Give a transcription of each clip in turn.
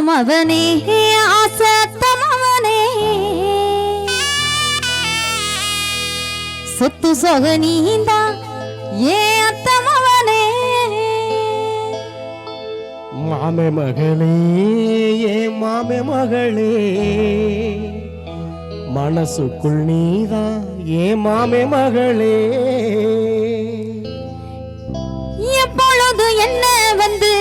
அத்தமவனே ஆசை அத்தமவனே சொத்து சொக நீந்தா ஏ அத்தமவனே. மாமே மகளே ஏ மாமே மகளே. மனசுக்குள் நீதான் ஏ மாமே மகளே. எப்பொழுது என்ன வந்து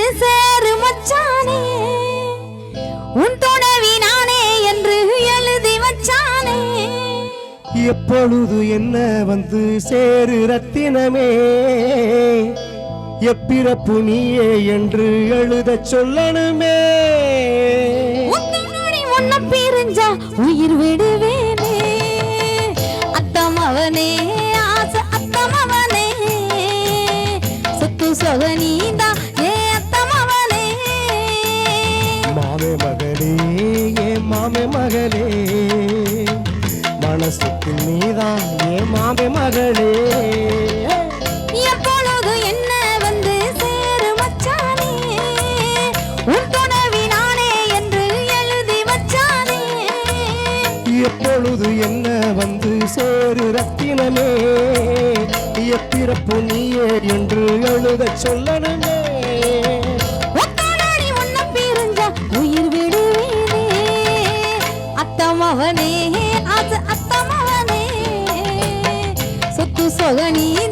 எப்பொழுது என்ன வந்து சேரு ரத்தினமே எப்பிறப்பு நீயே என்று எழுதச் சொல்லணுமே. உன்ன பிரிஞ்சா உயிர் விடுவேனே. அத்தமவனே ஆசை அத்தமவனே சொத்து சொக நீந்தா ஏ அத்தமவனே மாமே மகளே ஏ மாமே மகளே. மனசுக்கு நீதான் ஏ மாமே மகளே. எப்பொழுது என்ன வந்து சேரு மச்சானே? உன் துணைவி நானே என்று எழுதி வச்சானே எப்பொழுது என்ன வந்து சேரு ரத்தினமே? எப்பிறப்பு நீயே என்று எழுதச் சொல்லணுமே. உயிர் விடுவேனே. அத்தமவனே அது சொத்து சொக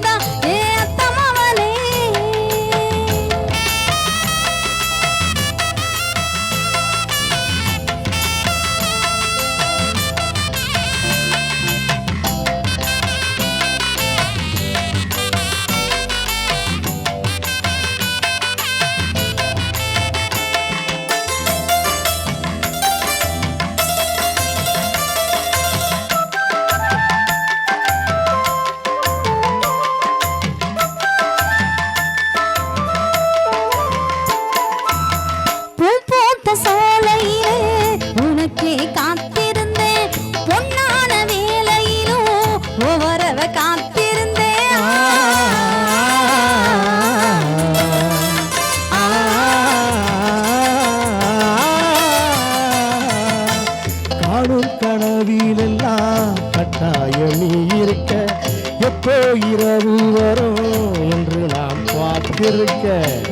எப்போ இரவு வரும் என்று நாம் பார்த்திருக்க.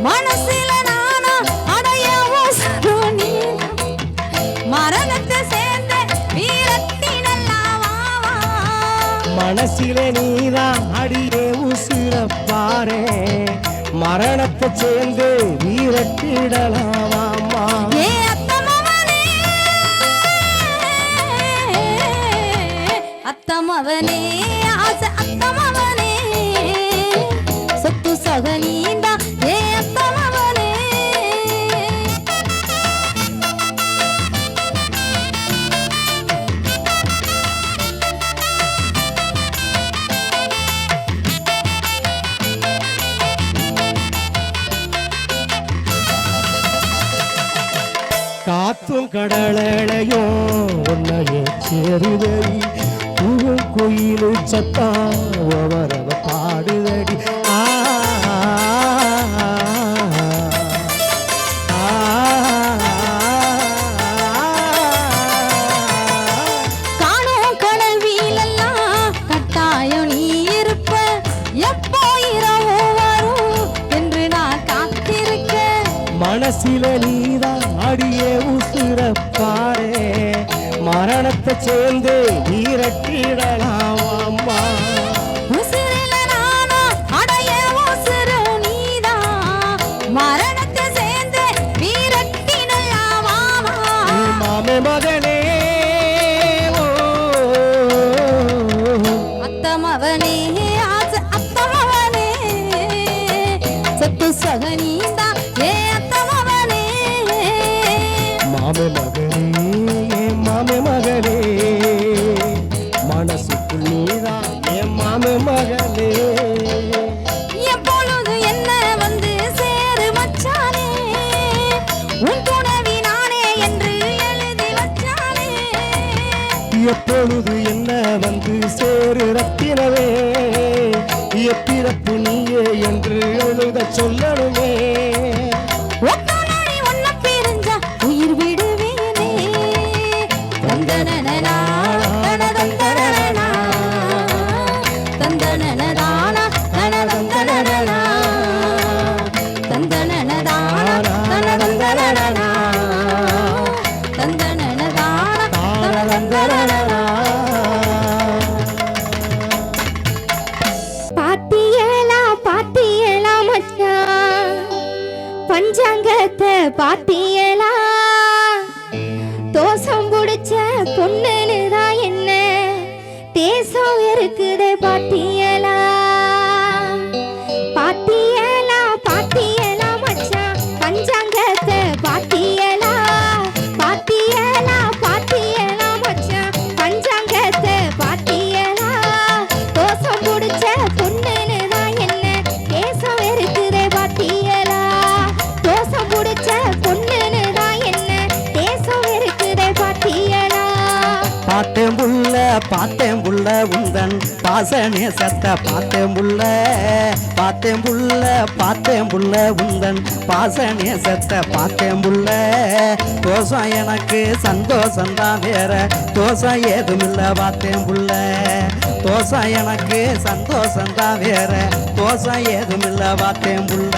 மனசுல நானா அடையவோ சரோனி மரணத்தை சேர்ந்த மனசிலே நீதான் அடியே உசிரப்பாரே மரணத்தை சேர்ந்து வீரத்திடலாமாம்மா. ஏ அத்தமவனே. சொத்து சொக நீண்டா காத்தும் கடலையும் உன்னையே சேருதை பூவும் குயிலு சத்தா ஒவரவ மனசில நீதான் அடியே உசுரப்பாரே மரணத்தை சேர்ந்து ஈரட்டிடலாம் மாமே மகளே மாமே மகளே மனசுக்குள் நீதான் என் மாமே மகளே எப்பொழுது என்ன வந்து சேரு ரத்தினவே எப்பிறப்பு நீயே என்று எழுத சொல்லணுமே. பார்த்தேன் பார்த்தேன் புள்ள பார்த்தேன் புள்ள உந்தன் பாசனே சத்த பார்த்தேன் புள்ள. பார்த்தேன் புள்ள பார்த்தேன் புள்ள உந்தன் பாசனே சத்த பார்த்தேன் புள்ள. தோசம் எனக்கு சந்தோஷம் தான் வேற. தோசம் ஏதுமில்ல பார்த்தேன் புள்ள. தோசம் எனக்கு சந்தோஷம் தான் வேற. தோசம் ஏதுமில்ல பார்த்தேன் புள்ள.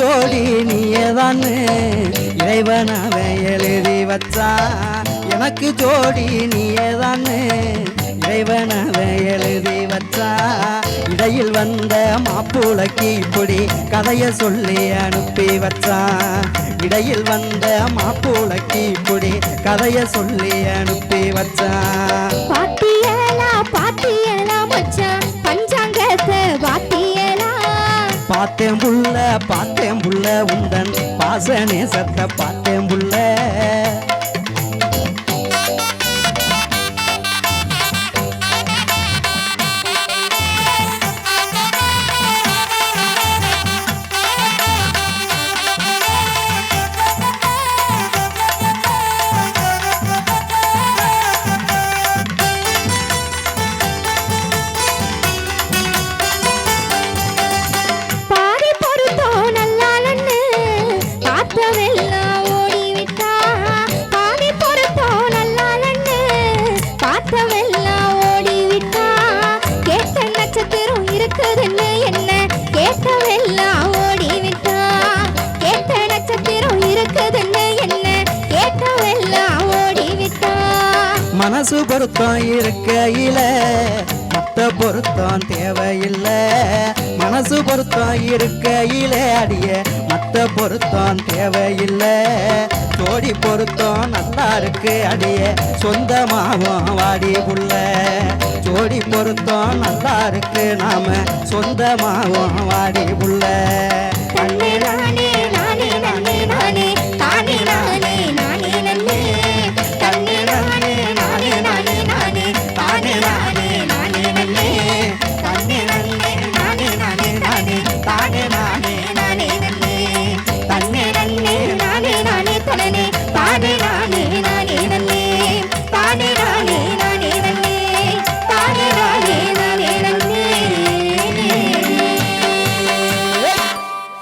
ஜோடி நீயதான்னு இறைவனாவே எழுதி வச்சா. எனக்கு ஜோடி நீயதான்னு இறைவனாவே எழுதி வச்சா. இடையில் வந்த மாப்புளைக்கு இப்படி கதைய சொல்லி அனுப்பி வச்சா. இடையில் வந்த மாப்புளைக்கு இப்படி கதைய சொல்லி அனுப்பி வச்சா. பார்த்தேன் புள்ள பார்த்தேன் புள்ள உந்தன் பாசனே சத்த பார்த்தேன் புள்ள. பார்த்தவெல்லாம் ஓடிவிட்டா? பாதி பொருத்தம் நல்லாலன்னு பார்த்தவெல்லாம் ஓடிவிட்டா? கேட்ட நட்சத்திரம் இருக்குதுன்னு என்ன? கேட்டவெல்லாம் ஓடிவிட்டா? கேட்ட நட்சத்திரம் இருக்குதுன்னு என்ன? கேட்டவெல்லாம் ஓடிவிட்டா? மனசு பொருத்தம் இருக்கையில மத்த பொருத்தம் தேவையில்லை. மனசு பொருத்தம் இருக்கையில அடிய மத்த பொருத்தம் தேவையில்லை. தோடி பொருத்தம் நல்லா இருக்கு அடிய சொந்தமாகும் வாடி புள்ள. ஜோடி பொருத்தம் நல்லா இருக்கு நாம சொந்தமாகும் வாடி புள்ள.